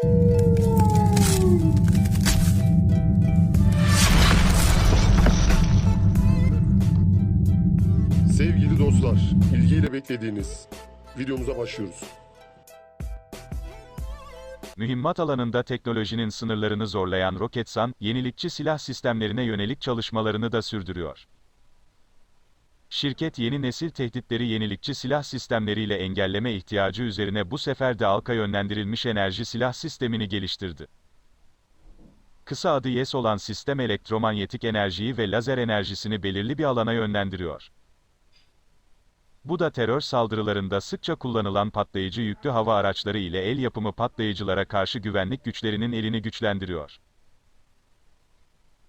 Sevgili dostlar, ilgiyle beklediğiniz videomuza başlıyoruz. Mühimmat alanında teknolojinin sınırlarını zorlayan Roketsan, yenilikçi silah sistemlerine yönelik çalışmalarını da sürdürüyor. Şirket yeni nesil tehditleri yenilikçi silah sistemleriyle engelleme ihtiyacı üzerine bu sefer de halka yönlendirilmiş enerji silah sistemini geliştirdi. Kısa adı YES olan sistem elektromanyetik enerjiyi ve lazer enerjisini belirli bir alana yönlendiriyor. Bu da terör saldırılarında sıkça kullanılan patlayıcı yüklü hava araçları ile el yapımı patlayıcılara karşı güvenlik güçlerinin elini güçlendiriyor.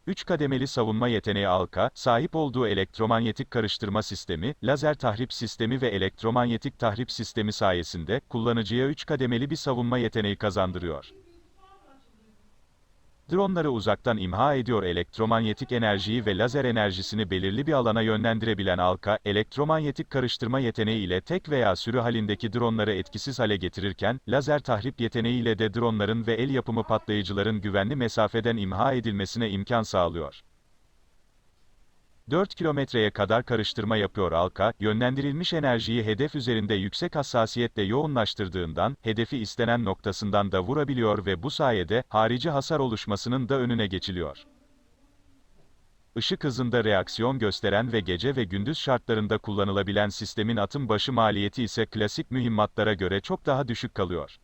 3 kademeli savunma yeteneği ALKA, sahip olduğu elektromanyetik karıştırma sistemi, lazer tahrip sistemi ve elektromanyetik tahrip sistemi sayesinde kullanıcıya 3 kademeli bir savunma yeteneği kazandırıyor. Dronları uzaktan imha ediyor elektromanyetik enerjiyi ve lazer enerjisini belirli bir alana yönlendirebilen ALKA, elektromanyetik karıştırma yeteneği ile tek veya sürü halindeki dronları etkisiz hale getirirken, lazer tahrip yeteneği ile de dronların ve el yapımı patlayıcıların güvenli mesafeden imha edilmesine imkan sağlıyor. 4 kilometreye kadar karıştırma yapıyor ALKA, yönlendirilmiş enerjiyi hedef üzerinde yüksek hassasiyetle yoğunlaştırdığından, hedefi istenen noktasından da vurabiliyor ve bu sayede, harici hasar oluşmasının da önüne geçiliyor. Işık hızında reaksiyon gösteren ve gece ve gündüz şartlarında kullanılabilen sistemin atım başı maliyeti ise klasik mühimmatlara göre çok daha düşük kalıyor.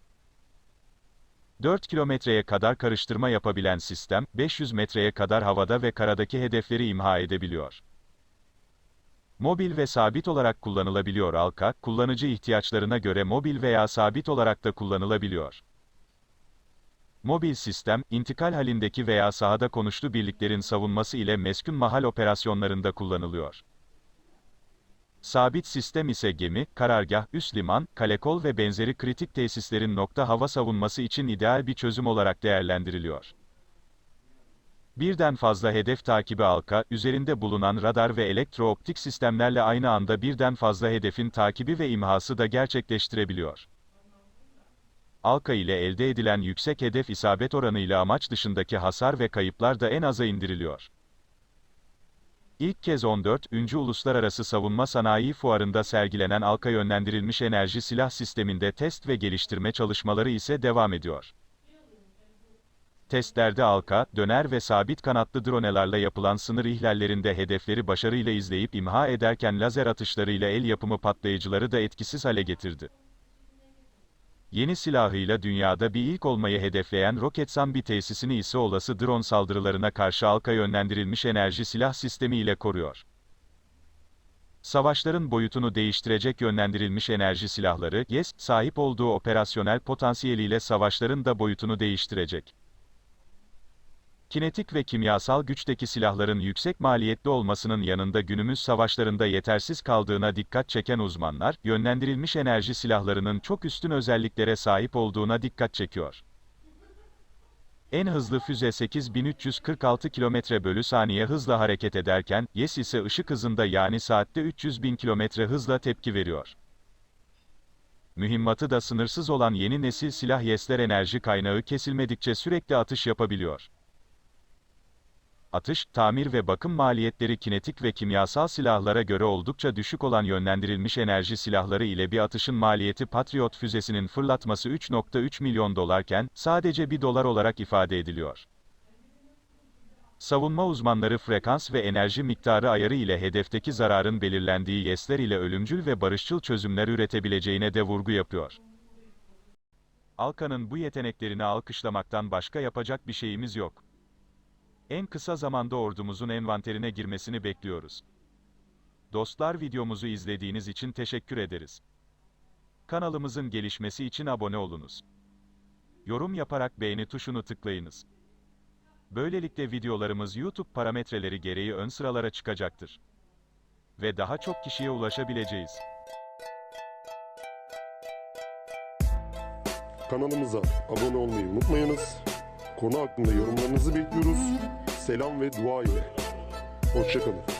4 kilometreye kadar karıştırma yapabilen sistem, 500 metreye kadar havada ve karadaki hedefleri imha edebiliyor. Mobil ve sabit olarak kullanılabiliyor Alka, kullanıcı ihtiyaçlarına göre mobil veya sabit olarak da kullanılabiliyor. Mobil sistem, intikal halindeki veya sahada konuşlu birliklerin savunması ile meskun mahal operasyonlarında kullanılıyor. Sabit sistem ise gemi, karargah, üst liman, kalekol ve benzeri kritik tesislerin nokta hava savunması için ideal bir çözüm olarak değerlendiriliyor. Birden fazla hedef takibi halka, üzerinde bulunan radar ve elektrooptik sistemlerle aynı anda birden fazla hedefin takibi ve imhası da gerçekleştirebiliyor. Alka ile elde edilen yüksek hedef isabet oranıyla amaç dışındaki hasar ve kayıplar da en aza indiriliyor. İlk kez 14. Uluslararası Savunma Sanayi Fuarı'nda sergilenen Alka yönlendirilmiş enerji silah sisteminde test ve geliştirme çalışmaları ise devam ediyor. Testlerde Alka, döner ve sabit kanatlı dronelarla yapılan sınır ihlallerinde hedefleri başarıyla izleyip imha ederken lazer atışlarıyla el yapımı patlayıcıları da etkisiz hale getirdi. Yeni silahıyla dünyada bir ilk olmayı hedefleyen Roketsan bir tesisini ise olası drone saldırılarına karşı halka yönlendirilmiş enerji silah sistemi ile koruyor. Savaşların boyutunu değiştirecek yönlendirilmiş enerji silahları, YES, sahip olduğu operasyonel potansiyeliyle savaşların da boyutunu değiştirecek. Kinetik ve kimyasal güçteki silahların yüksek maliyetli olmasının yanında günümüz savaşlarında yetersiz kaldığına dikkat çeken uzmanlar, yönlendirilmiş enerji silahlarının çok üstün özelliklere sahip olduğuna dikkat çekiyor. En hızlı füze 8346 km bölü saniye hızla hareket ederken, YES ise ışık hızında yani saatte 300 bin km hızla tepki veriyor. Mühimmatı da sınırsız olan yeni nesil silah YES'ler enerji kaynağı kesilmedikçe sürekli atış yapabiliyor. Atış, tamir ve bakım maliyetleri kinetik ve kimyasal silahlara göre oldukça düşük olan yönlendirilmiş enerji silahları ile bir atışın maliyeti Patriot füzesinin fırlatması 3.3 milyon dolarken, sadece 1 dolar olarak ifade ediliyor. Savunma uzmanları frekans ve enerji miktarı ayarı ile hedefteki zararın belirlendiği YES'ler ile ölümcül ve barışçıl çözümler üretebileceğine de vurgu yapıyor. Alkan'ın bu yeteneklerini alkışlamaktan başka yapacak bir şeyimiz yok. En kısa zamanda ordumuzun envanterine girmesini bekliyoruz. Dostlar videomuzu izlediğiniz için teşekkür ederiz. Kanalımızın gelişmesi için abone olunuz. Yorum yaparak beğeni tuşunu tıklayınız. Böylelikle videolarımız YouTube parametreleri gereği ön sıralara çıkacaktır. Ve daha çok kişiye ulaşabileceğiz. Kanalımıza abone olmayı unutmayınız. Konu hakkında yorumlarınızı bekliyoruz. Selam ve dua ile. Hoşçakalın.